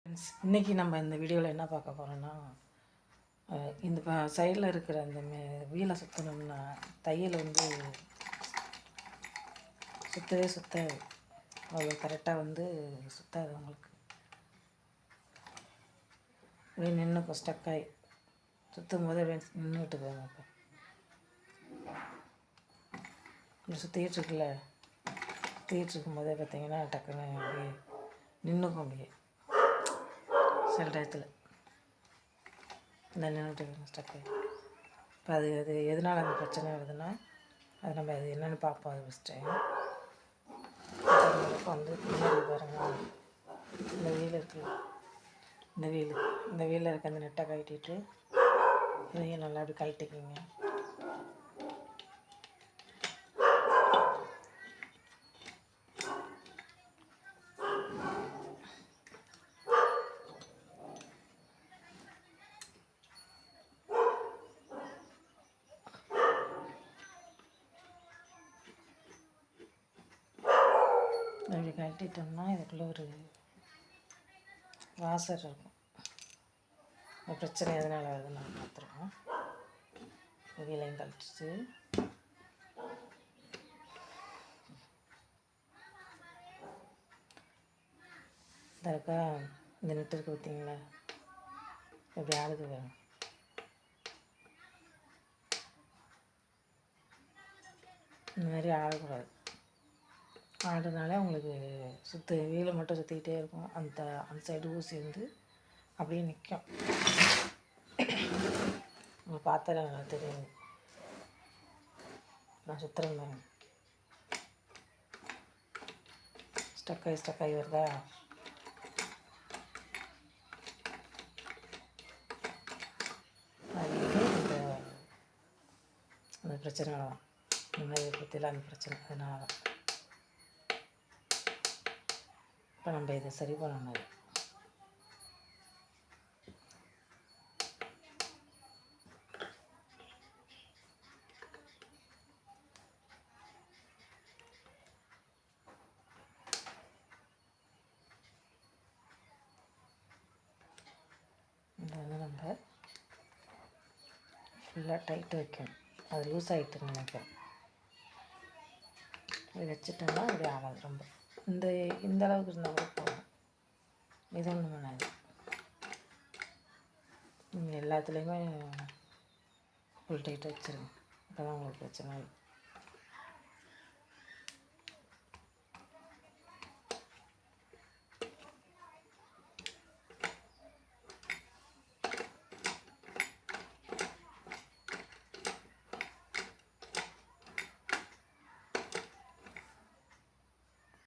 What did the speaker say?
Friends இன்றைக்கி நம்ம இந்த வீடியோவில் என்ன பார்க்க போகிறோன்னா இந்த சைடில் இருக்கிற அந்த மே- வீலை சுற்றணும்னா தையல் வந்து சுற்றவே சுத்தாது. அவ்வளோ கரெக்டாக வந்து சுத்தாது உங்களுக்கு அப்படியே நின்று ஸ்டக்காகி சுற்றும் போது அப்படியே நின்றுட்டு போங்க இப்போ இந்த சுற்றிக்கிட்டு இருக்குல்ல சுற்றிக்கிட்டு இருக்கும்போதே பார்த்தீங்கன்னா டக்குன்னு அப்படியே நின்றுக்கும் அப்படியே. சில டயத்தில். இந்த நின்றுட்டு இப்போ அது அது எதனால் அந்த பிரச்சனை வருதுன்னா அது நம்ம அது என்னென்னு பார்ப்போம் அது ஃபஸ்ட் டைம் வந்து முன்னாடி பாருங்க. இந்த வீல் இருக்குல்ல. இந்த வீல் இந்த வீலில் இருக்க அந்த நெட்டை கழட்டிட்டு இதையும் நல்லா அப்படி கழட்டிக்கிங்க. அப்படி கழட்டிட்டோம்னா இதுக்குள்ளே ஒரு வாசர் இருக்கும். இந்த பிரச்சனை எதனால் வருதுன்னு நம்ம வெளியிலையும் கழிச்சிச்சு கழிச்சிட்டு இந்த இந்த நெட் இருக்கு பார்த்தீங்களா? எப்படி ஆளுக்கு வேணும் இந்த மாதிரி ஆடக்கூடாது ஆடுறதுனால உங்களுக்கு சுற்று வீலை மட்டும் சுற்றிக்கிட்டே இருக்கும். அந்த அந்த சைடு ஊசி வந்து அப்படியே நிற்கும் உங்களை பார்த்தாலே நல்லா தெரியும். நான் சுற்றுறேன் பாருங்க ஸ்டக்காகி ஸ்டக்காகி வருதா? இந்த அந்த பிரச்சனை தான் இந்த மாதிரி பற்றிலாம் அந்த பிரச்சனை அதனால தான் இப்போ நம்ம இதை சரி பண்ணணும். வந்து நம்ம ஃபுல்லாக டைட் வைக்கணும். அது லூஸ் ஆகிட்டு நினைக்கிறேன். இது வச்சுட்டோம்னா இது ஆகாது ரொம்ப. இந்த இந்த அளவுக்கு இருந்தால் கூட போதும். இது ஒன்றும் பண்ணாது. நீங்கள் எல்லாத்துலேயுமே ஃபுல் வச்சுருங்க. அப்போ தான் உங்களுக்கு பிரச்சனை இல்லை